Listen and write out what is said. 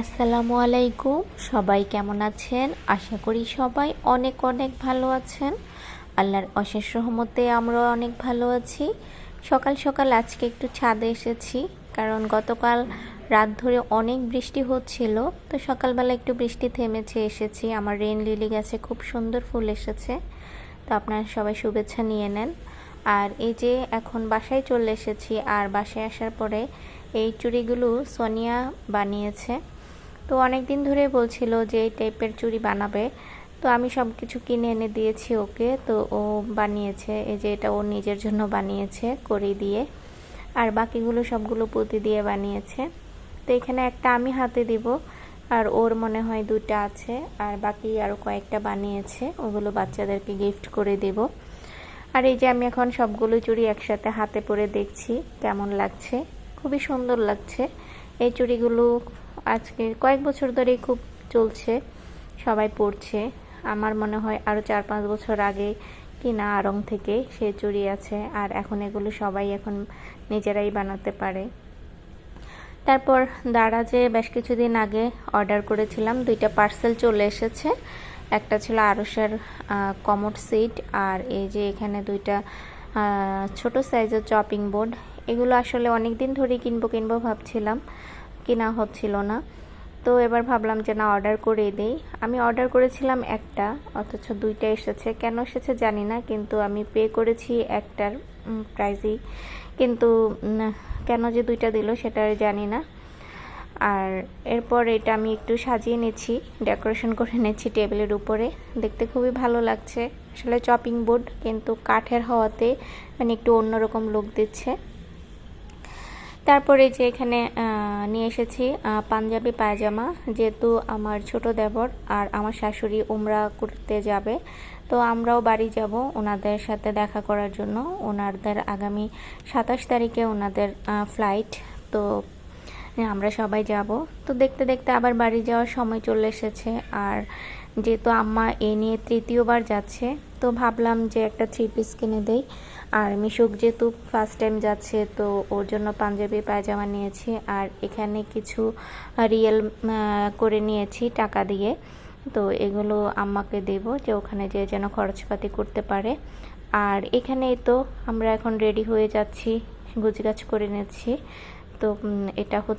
আসসালামু আলাইকুম। সবাই কেমন আছেন? আশা করি সবাই অনেক অনেক ভালো আছেন। আল্লাহর অশেষ রহমতে আমরাও অনেক ভালো আছি। সকাল সকাল আজকে একটু ছাদে এসেছি, কারণ গতকাল রাত ধরে অনেক বৃষ্টি হচ্ছিল। তো সকালবেলা একটু বৃষ্টি থেমেছে, এসেছি। আমার রেন লিলি গাছে খুব সুন্দর ফুল এসেছে। তো আপনারা সবাই শুভেচ্ছা নিয়ে নেন। আর এই যে এখন বাসায় চলে এসেছি, আর বাসায় আসার পরে এই চুড়িগুলো সোনিয়া বানিয়েছে। তো অনেক দিন ধরে বলছিল যে এই টাইপের চুড়ি বানাবে। তো আমি সব কিছু কিনে এনে দিয়েছি ওকে। তো ও বানিয়েছে, এই যে এটা ও নিজের জন্য বানিয়েছে করি দিয়ে। আর বাকিগুলো সবগুলো পুঁতি দিয়ে বানিয়েছে। তো এখানে একটা আমি হাতে দিব, আর ওর মনে হয় দুটা আছে। আর বাকি আরও কয়েকটা বানিয়েছে, ওগুলো বাচ্চাদেরকে গিফট করে দেব। আর এই যে আমি এখন সবগুলো চুড়ি একসাথে হাতে পরে দেখছি, কেমন লাগছে? খুবই সুন্দর লাগছে। এই চুড়িগুলো আজকে কয়েক বছর ধরেই খুব চলছে, সবাই পড়ছে। আমার মনে হয় আরও চার পাঁচ বছর আগে কিনা আড়ং থেকে সে চুরি আছে, আর এখন এগুলো সবাই এখন নিজেরাই বানাতে পারে। তারপর দারাজে বেশ কিছুদিন আগে অর্ডার করেছিলাম, দুইটা পার্সেল চলে এসেছে। একটা ছিল আরসের কমোড সিট আর এই যে এখানে দুইটা ছোট সাইজের চপিং বোর্ড এগুলো আসলে অনেক দিন ধরেই কিনবো কিনবো ভাবছিলাম। কিনা হচ্ছিল না। তো এবার ভাবলাম যে না অর্ডার করে দিই। আমি অর্ডার করেছিলাম একটা, অথচ দুইটা এসেছে। কেন এসেছে জানি না, কিন্তু আমি পে করেছি একটার প্রাইজই কিন্তু কেন যে দুইটা দিল সেটা জানি না। আর এরপর এটা আমি একটু সাজিয়ে নিচ্ছি ডেকোরেশন করে নিচ্ছি টেবিলের উপরে। দেখতে খুবই ভালো লাগছে। আসলে চপিং বোর্ড কিন্তু কাঠের হওয়াতে মানে একটু অন্যরকম লুক দিচ্ছে। তারপরে যে এখানে নিয়ে এসেছি পাঞ্জাবি পায়জামা, যেহেতু আমার ছোট দেবর আর আমার শাশুড়ি উমরা করতে যাবে, তো আমরাও বাড়ি যাব ওনাদের সাথে দেখা করার জন্য। ওনাদের আগামী সাতাশ তারিখে ওনাদের ফ্লাইট তো আমরা সবাই যাব। তো দেখতে দেখতে আবার বাড়ি যাওয়ার সময় চলে এসেছে। আর যেহেতু আম্মা এ নিয়ে তৃতীয়বার যাচ্ছে, তো ভাবলাম যে একটা থ্রি পিস কিনে দেই। আর মিশুক যেহেতু ফার্স্ট টাইম যাচ্ছে, তো ওর জন্য পাঞ্জাবি পায়জামা নিয়েছি। আর এখানে কিছু রিয়েল করে নিয়েছি টাকা দিয়ে। তো এগুলো আম্মাকে দেব যে ওখানে যে যেন খরচপাতি করতে পারে। আর এখানেই তো আমরা এখন রেডি হয়ে যাচ্ছি গুজগাছ করে নিচ্ছি। তো এটা